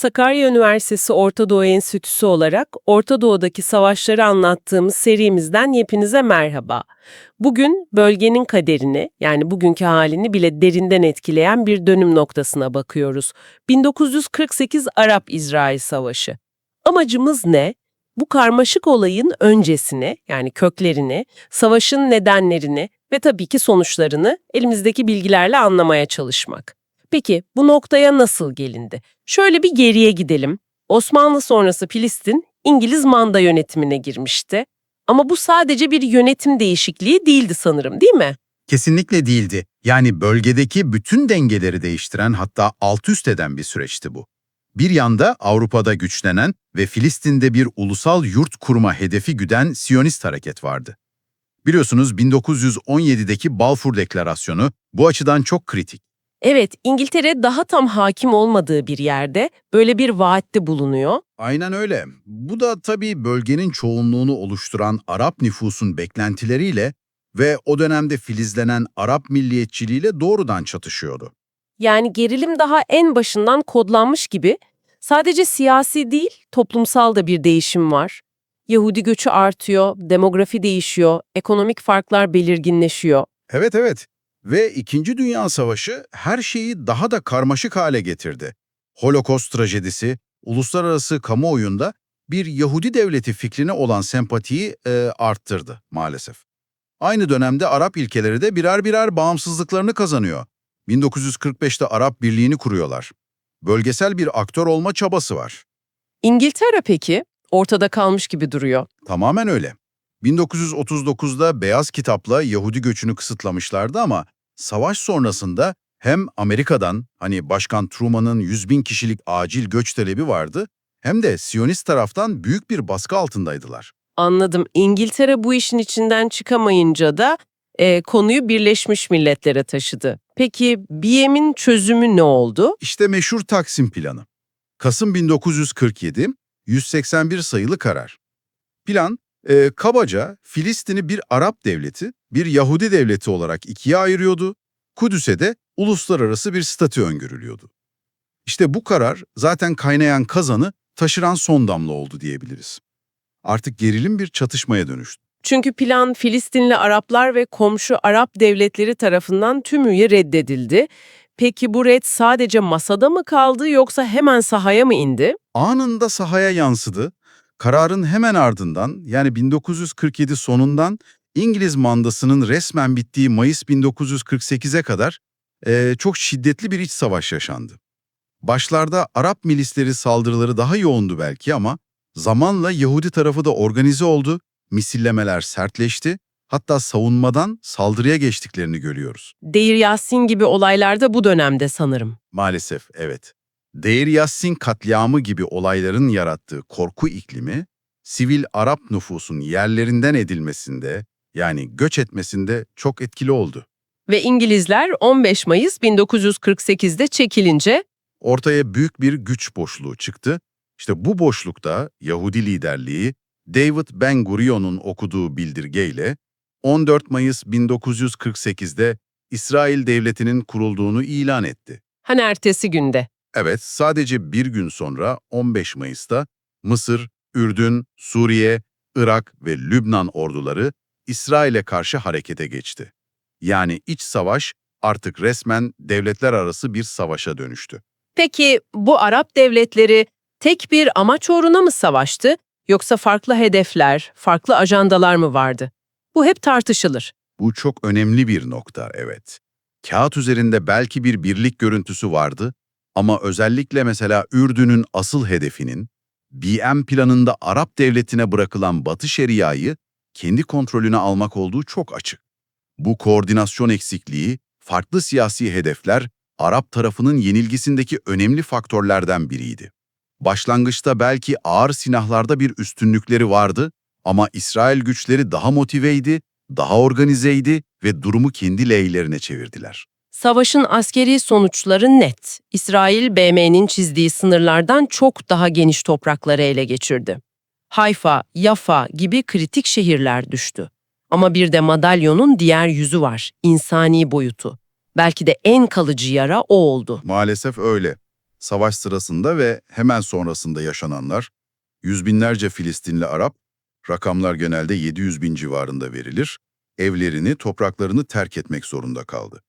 Sakarya Üniversitesi Orta Doğu Enstitüsü olarak Orta Doğu'daki savaşları anlattığımız serimizden hepinize merhaba. Bugün bölgenin kaderini yani bugünkü halini bile derinden etkileyen bir dönüm noktasına bakıyoruz. 1948 Arap-İsrail Savaşı. Amacımız ne? Bu karmaşık olayın öncesini yani köklerini, savaşın nedenlerini ve tabii ki sonuçlarını elimizdeki bilgilerle anlamaya çalışmak. Peki bu noktaya nasıl gelindi? Şöyle bir geriye gidelim. Osmanlı sonrası Filistin İngiliz manda yönetimine girmişti. Ama bu sadece bir yönetim değişikliği değildi sanırım değil mi? Kesinlikle değildi. Yani bölgedeki bütün dengeleri değiştiren hatta alt üst eden bir süreçti bu. Bir yanda Avrupa'da güçlenen ve Filistin'de bir ulusal yurt kurma hedefi güden Siyonist hareket vardı. Biliyorsunuz 1917'deki Balfour Deklarasyonu bu açıdan çok kritik. Evet, İngiltere daha tam hakim olmadığı bir yerde böyle bir vaatte bulunuyor. Aynen öyle. Bu da tabii bölgenin çoğunluğunu oluşturan Arap nüfusun beklentileriyle ve o dönemde filizlenen Arap milliyetçiliğiyle doğrudan çatışıyordu. Yani gerilim daha en başından kodlanmış gibi sadece siyasi değil, toplumsal da bir değişim var. Yahudi göçü artıyor, demografi değişiyor, ekonomik farklar belirginleşiyor. Evet evet. Ve İkinci Dünya Savaşı her şeyi daha da karmaşık hale getirdi. Holokost trajedisi, uluslararası kamuoyunda bir Yahudi devleti fikrine olan sempatiyi e, arttırdı maalesef. Aynı dönemde Arap ilkeleri de birer birer bağımsızlıklarını kazanıyor. 1945'te Arap Birliği'ni kuruyorlar. Bölgesel bir aktör olma çabası var. İngiltere peki? Ortada kalmış gibi duruyor. Tamamen öyle. 1939'da Beyaz Kitap'la Yahudi göçünü kısıtlamışlardı ama savaş sonrasında hem Amerika'dan hani Başkan Truman'ın 100 bin kişilik acil göç talebi vardı hem de Siyonist taraftan büyük bir baskı altındaydılar. Anladım. İngiltere bu işin içinden çıkamayınca da e, konuyu Birleşmiş Milletler'e taşıdı. Peki BM'in çözümü ne oldu? İşte meşhur Taksim Planı. Kasım 1947, 181 sayılı karar. Plan, e, kabaca Filistin'i bir Arap devleti, bir Yahudi devleti olarak ikiye ayırıyordu. Kudüs'e de uluslararası bir statü öngörülüyordu. İşte bu karar zaten kaynayan kazanı taşıran son damla oldu diyebiliriz. Artık gerilim bir çatışmaya dönüştü. Çünkü plan Filistinli Araplar ve komşu Arap devletleri tarafından tümüyle reddedildi. Peki bu red sadece masada mı kaldı yoksa hemen sahaya mı indi? Anında sahaya yansıdı. Kararın hemen ardından yani 1947 sonundan İngiliz mandasının resmen bittiği Mayıs 1948'e kadar eee, çok şiddetli bir iç savaş yaşandı. Başlarda Arap milisleri saldırıları daha yoğundu belki ama zamanla Yahudi tarafı da organize oldu, misillemeler sertleşti, hatta savunmadan saldırıya geçtiklerini görüyoruz. Deir Yassin gibi olaylarda bu dönemde sanırım. Maalesef evet. Deir Yassin katliamı gibi olayların yarattığı korku iklimi, sivil Arap nüfusun yerlerinden edilmesinde, yani göç etmesinde çok etkili oldu. Ve İngilizler 15 Mayıs 1948'de çekilince Ortaya büyük bir güç boşluğu çıktı. İşte bu boşlukta Yahudi liderliği David Ben Gurion'un okuduğu bildirgeyle 14 Mayıs 1948'de İsrail Devleti'nin kurulduğunu ilan etti. hani ertesi günde. Evet, sadece bir gün sonra 15 Mayıs'ta Mısır, Ürdün, Suriye, Irak ve Lübnan orduları İsrail'e karşı harekete geçti. Yani iç savaş artık resmen devletler arası bir savaşa dönüştü. Peki bu Arap devletleri tek bir amaç uğruna mı savaştı yoksa farklı hedefler, farklı ajandalar mı vardı? Bu hep tartışılır. Bu çok önemli bir nokta, evet. Kağıt üzerinde belki bir birlik görüntüsü vardı ama özellikle mesela Ürdün'ün asıl hedefinin BM planında Arap devletine bırakılan Batı Şeria'yı kendi kontrolüne almak olduğu çok açık. Bu koordinasyon eksikliği, farklı siyasi hedefler Arap tarafının yenilgisindeki önemli faktörlerden biriydi. Başlangıçta belki ağır silahlarda bir üstünlükleri vardı ama İsrail güçleri daha motiveydi, daha organizeydi ve durumu kendi lehlerine çevirdiler. Savaşın askeri sonuçları net. İsrail, BM'nin çizdiği sınırlardan çok daha geniş toprakları ele geçirdi. Hayfa, Yafa gibi kritik şehirler düştü. Ama bir de madalyonun diğer yüzü var, insani boyutu. Belki de en kalıcı yara o oldu. Maalesef öyle. Savaş sırasında ve hemen sonrasında yaşananlar, yüz binlerce Filistinli Arap, rakamlar genelde 700 bin civarında verilir, evlerini, topraklarını terk etmek zorunda kaldı.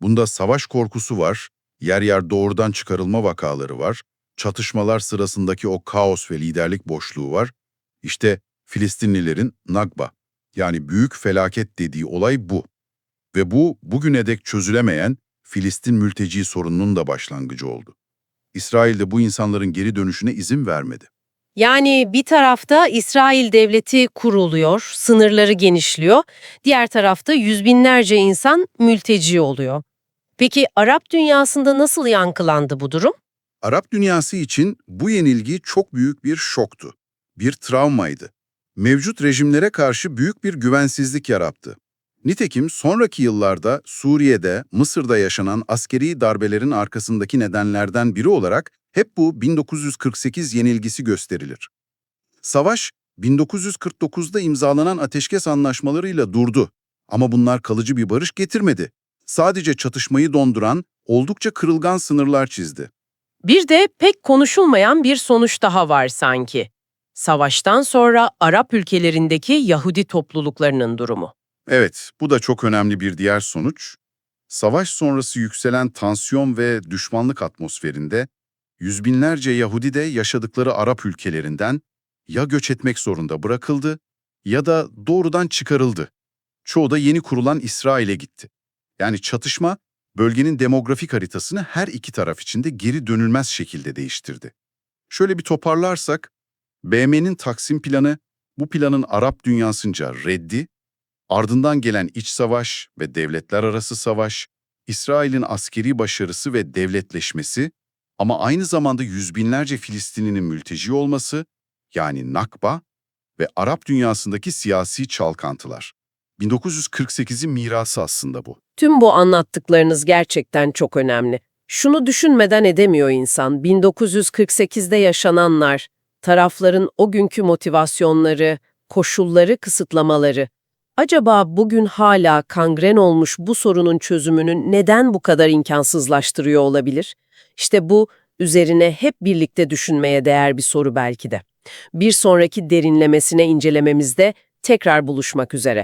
Bunda savaş korkusu var, yer yer doğrudan çıkarılma vakaları var, çatışmalar sırasındaki o kaos ve liderlik boşluğu var. İşte Filistinlilerin Nagba, yani büyük felaket dediği olay bu. Ve bu bugüne dek çözülemeyen Filistin mülteci sorununun da başlangıcı oldu. İsrail de bu insanların geri dönüşüne izin vermedi. Yani bir tarafta İsrail devleti kuruluyor, sınırları genişliyor. Diğer tarafta yüz binlerce insan mülteci oluyor. Peki Arap dünyasında nasıl yankılandı bu durum? Arap dünyası için bu yenilgi çok büyük bir şoktu. Bir travmaydı. Mevcut rejimlere karşı büyük bir güvensizlik yarattı. Nitekim sonraki yıllarda Suriye'de, Mısır'da yaşanan askeri darbelerin arkasındaki nedenlerden biri olarak hep bu 1948 yenilgisi gösterilir. Savaş, 1949'da imzalanan ateşkes anlaşmalarıyla durdu. Ama bunlar kalıcı bir barış getirmedi. Sadece çatışmayı donduran, oldukça kırılgan sınırlar çizdi. Bir de pek konuşulmayan bir sonuç daha var sanki. Savaştan sonra Arap ülkelerindeki Yahudi topluluklarının durumu. Evet, bu da çok önemli bir diğer sonuç. Savaş sonrası yükselen tansiyon ve düşmanlık atmosferinde yüz binlerce Yahudi de yaşadıkları Arap ülkelerinden ya göç etmek zorunda bırakıldı ya da doğrudan çıkarıldı. Çoğu da yeni kurulan İsrail'e gitti. Yani çatışma bölgenin demografik haritasını her iki taraf için de geri dönülmez şekilde değiştirdi. Şöyle bir toparlarsak, BM'nin Taksim planı bu planın Arap dünyasınca reddi, ardından gelen iç savaş ve devletler arası savaş, İsrail'in askeri başarısı ve devletleşmesi ama aynı zamanda yüz binlerce Filistinlinin mülteci olması, yani Nakba ve Arap dünyasındaki siyasi çalkantılar. 1948'in mirası aslında bu. Tüm bu anlattıklarınız gerçekten çok önemli. Şunu düşünmeden edemiyor insan. 1948'de yaşananlar, tarafların o günkü motivasyonları, koşulları, kısıtlamaları. Acaba bugün hala kangren olmuş bu sorunun çözümünü neden bu kadar imkansızlaştırıyor olabilir? İşte bu üzerine hep birlikte düşünmeye değer bir soru belki de. Bir sonraki derinlemesine incelememizde tekrar buluşmak üzere.